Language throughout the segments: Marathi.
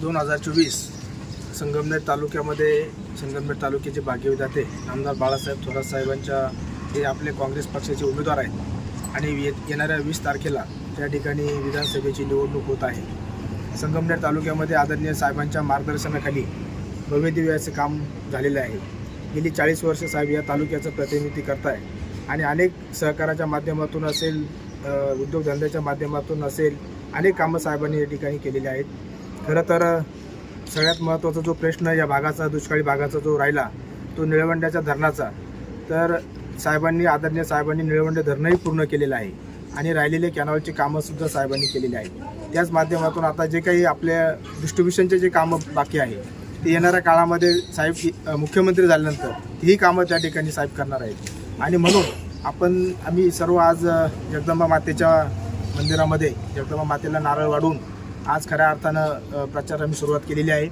दोन हजार चोवीस संगमनेर तालुक्यामध्ये संगमनेर तालुक्याचे भाग्यविधाते आमदार बाळासाहेब थोरात साहेबांच्या हे आपले काँग्रेस पक्षाचे उमेदवार आहेत. आणि येणाऱ्या वीस तारखेला त्या ठिकाणी विधानसभेची निवडणूक होत आहे. संगमनेर तालुक्यामध्ये आदरणीय साहेबांच्या मार्गदर्शनाखाली भव्यदिव्य काम झालेले आहे. गेली चाळीस वर्ष साहेब या तालुक्याचं प्रतिनिधी करताय. आणि अनेक सहकाराच्या माध्यमातून असेल उद्योगधंद्याच्या माध्यमातून असेल अनेक कामं साहेबांनी या ठिकाणी केलेली आहेत. खरं तर सगळ्यात महत्त्वाचा जो प्रश्न या भागाचा दुष्काळी भागाचा जो राहिला तो निळवंड्याच्या धरणाचा. तर साहेबांनी आदरणीय साहेबांनी निळवंडे धरणही पूर्ण केलेलं आहे आणि राहिलेले कॅनॉलची कामंसुद्धा साहेबांनी केलेली आहेत. त्याच माध्यमातून आता जे काही आपल्या डिस्ट्रीब्युशनचे जे कामं बाकी आहे ते येणाऱ्या काळामध्ये साहेब मुख्यमंत्री झाल्यानंतर ही कामं त्या ठिकाणी साहेब करणार आहेत. आणि म्हणून आपण आम्ही सर्व आज जगदंबा मातेच्या मंदिरामध्ये जगदंबा मातेला नारळ वाढून आज खऱ्या अर्थानं प्रचार आम्ही सुरुवात केलेली आहे.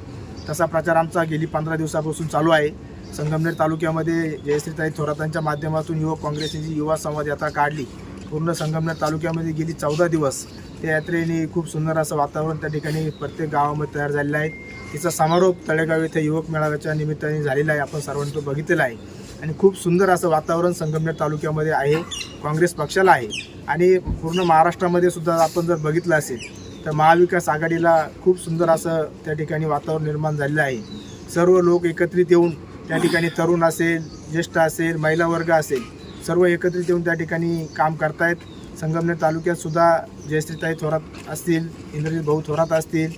तसा प्रचार आमचा गेली पंधरा दिवसापासून चालू आहे. संगमनेर तालुक्यामध्ये जयश्रीताई थोरातांच्या माध्यमातून युवक काँग्रेसने जी युवा संवाद यात्रा काढली पूर्ण संगमनेर तालुक्यामध्ये गेली चौदा दिवस. त्या यात्रेने खूप सुंदर असं वातावरण त्या ठिकाणी प्रत्येक गावामध्ये तयार झालेलं आहे. तिचा समारोप तळेगाव येथे युवक मेळाव्याच्या निमित्ताने झालेला आहे. आपण सर्वांनी तो बघितलेला आहे. आणि खूप सुंदर असं वातावरण संगमनेर तालुक्यामध्ये आहे. काँग्रेस पक्षाला आहे. आणि पूर्ण महाराष्ट्रामध्ये सुद्धा आपण जर बघितलं असेल तर महाविकास आघाडीला खूप सुंदर असं त्या ठिकाणी वातावरण निर्माण झालेलं आहे. सर्व लोक एकत्रित येऊन त्या ठिकाणी तरुण असेल ज्येष्ठ असेल महिला वर्ग असेल सर्व एकत्रित येऊन त्या ठिकाणी काम करतायत. संगमनेर तालुक्यातसुद्धा जयश्रीताई थोरात असतील इंद्रजित भाऊ थोरात असतील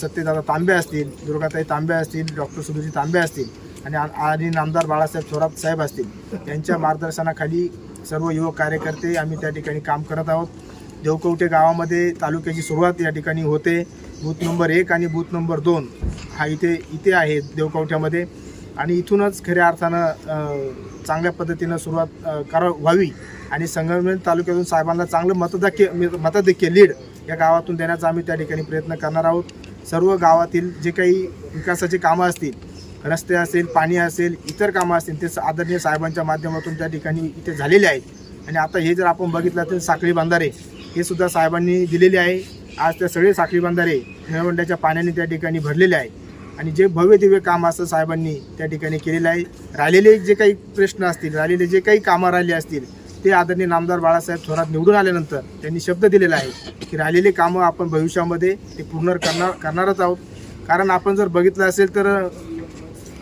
सत्यदादा तांबे असतील दुर्गाताई तांबे असतील डॉक्टर सुधुजी तांबे असतील आणि आणि नामदार बाळासाहेब थोरात साहेब असतील. यांच्या मार्गदर्शनाखाली सर्व युवक कार्यकर्ते आम्ही त्या ठिकाणी काम करत आहोत. देवकवटे गावामध्ये तालुक्याची सुरुवात या ठिकाणी होते. बूथ नंबर एक आणि बूथ नंबर दोन हा इथे इथे आहे देवकवट्यामध्ये. आणि इथूनच खऱ्या अर्थानं चांगल्या पद्धतीनं सुरुवात करा व्हावी. आणि संगमनेर तालुक्यातून साहेबांना चांगलं मतदाक्य मताधिक्य लीड या गावातून देण्याचा आम्ही त्या ठिकाणी प्रयत्न करणार आहोत. सर्व गावातील जे काही विकासाची कामं असतील रस्ते असेल पाणी असेल इतर कामं असतील ते आदरणीय साहेबांच्या माध्यमातून त्या ठिकाणी इथे झालेले आहेत. आणि आता हे जर आपण बघितलं तर साखळी बांधारे हे सुद्धा साहेबांनी दिलेले आहे. आज त्या सगळे साखळी बांधारे निळवंड्याच्या पाण्याने त्या ठिकाणी भरलेले आहे. आणि जे भव्य दिव्य काम असं साहेबांनी त्या ठिकाणी केलेलं आहे. राहिलेले जे काही प्रश्न असतील राहिलेले जे काही कामं राहिली असतील ते आदरणीय नामदार बाळासाहेब थोरात निवडून आल्यानंतर त्यांनी शब्द दिलेला आहे की राहिलेले कामं आपण भविष्यामध्ये ते पूर्ण करणार करणारच आहोत. कारण आपण जर बघितलं असेल तर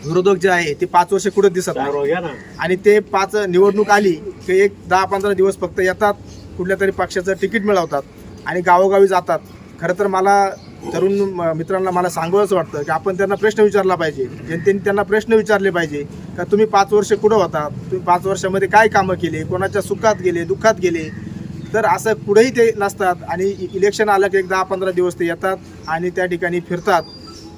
विरोधक जे आहे ते पाच वर्ष कुठं दिसत आणि ते पाच निवडणूक आली की एक दहा पंधरा दिवस फक्त येतात. कुठल्या तरी पक्षाचं तिकीट मिळवतात आणि गावोगावी जातात. खरं तर मला तरुण म- मित्रांना मला सांगावंच वाटतं की आपण त्यांना प्रश्न विचारला पाहिजे. जनतेने त्यांना प्रश्न विचारले पाहिजे का तुम्ही पाच वर्ष कुठं होता? तुम्ही पाच वर्षामध्ये काय कामं केले? कोणाच्या सुखात गेले? दुःखात गेले? तर असं कुठेही ते नसतात आणि इ- इलेक्शन आलं की एक दहा पंधरा दिवस ते येतात आणि त्या ठिकाणी फिरतात.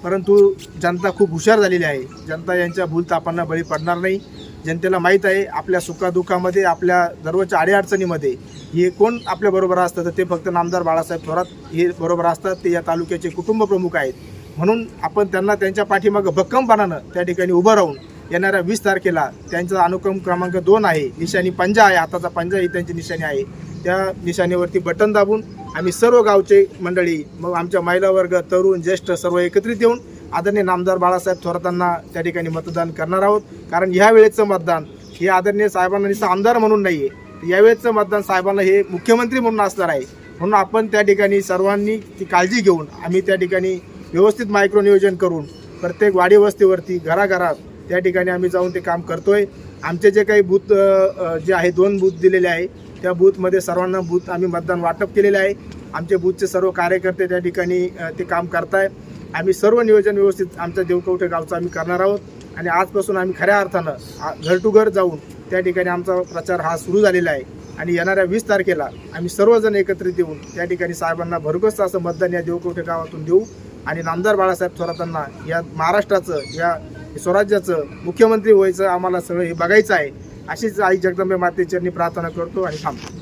परंतु जनता खूप हुशार झालेली आहे. जनता यांच्या भूलतापांना बळी पडणार नाही. जनतेला माहीत आहे आपल्या सुखादुखामध्ये आपल्या दररोजच्या अडीअडचणीमध्ये हे कोण आपल्याबरोबर असतं तर ते फक्त नामदार बाळासाहेब थोरात हे बरोबर असतात. ते या तालुक्याचे कुटुंब प्रमुख आहेत. म्हणून आपण त्यांना त्यांच्या पाठीमागं भक्कमपणानं त्या ठिकाणी उभं राहून येणाऱ्या वीस तारखेला त्यांचा अनुक्रम क्रमांक दोन आहे. निशाणी पंजा आहे हाताचा पंजा ही त्यांची निशाणी आहे. त्या निशाणीवरती बटन दाबून आम्ही सर्व गावचे मंडळी मग आमच्या महिला वर्ग तरुण ज्येष्ठ सर्व एकत्रित येऊन आदरणीय नामदार बाळासाहेब थोरातांना त्या ठिकाणी मतदान करणार आहोत. कारण ह्या वेळेचं मतदान हे आदरणीय साहेबांना नुसतं आमदार म्हणून नाही आहे यावेळेचं मतदान साहेबांना हे मुख्यमंत्री म्हणून असणार आहे. म्हणून आपण त्या ठिकाणी सर्वांनी ती काळजी घेऊन आम्ही त्या ठिकाणी व्यवस्थित मायक्रो नियोजन करून प्रत्येक वाडी वस्तीवरती घराघरात त्या ठिकाणी आम्ही जाऊन ते काम करतोय. आमचे जे काही बूथ जे आहे दोन बूथ दिलेले आहे त्या बूथमध्ये सर्वांना बूथ आम्ही मतदान वाटप केलेले आहे. आमचे बूथचे सर्व कार्यकर्ते त्या ठिकाणी ते काम करताय. आम्ही सर्व नियोजन व्यवस्थित आमच्या देवकवठे गावचं आम्ही करणार आहोत. आणि आजपासून आम्ही खऱ्या अर्थानं घर टू घर जाऊन त्या ठिकाणी आमचा प्रचार हा सुरू झालेला आहे. आणि येणाऱ्या वीस तारखेला आम्ही सर्वजण एकत्रित येऊन त्या ठिकाणी साहेबांना भरघोस असं मतदान या देवकवठे गावातून देऊ. आणि नामदार बाळासाहेब थोरातांना या महाराष्ट्राचं या स्वराज्याचं मुख्यमंत्री व्हायचं आम्हाला सगळं हे बघायचं आहे. अशीच आई जगदंबे मातेचरणी प्रार्थना करतो आणि थांबतो.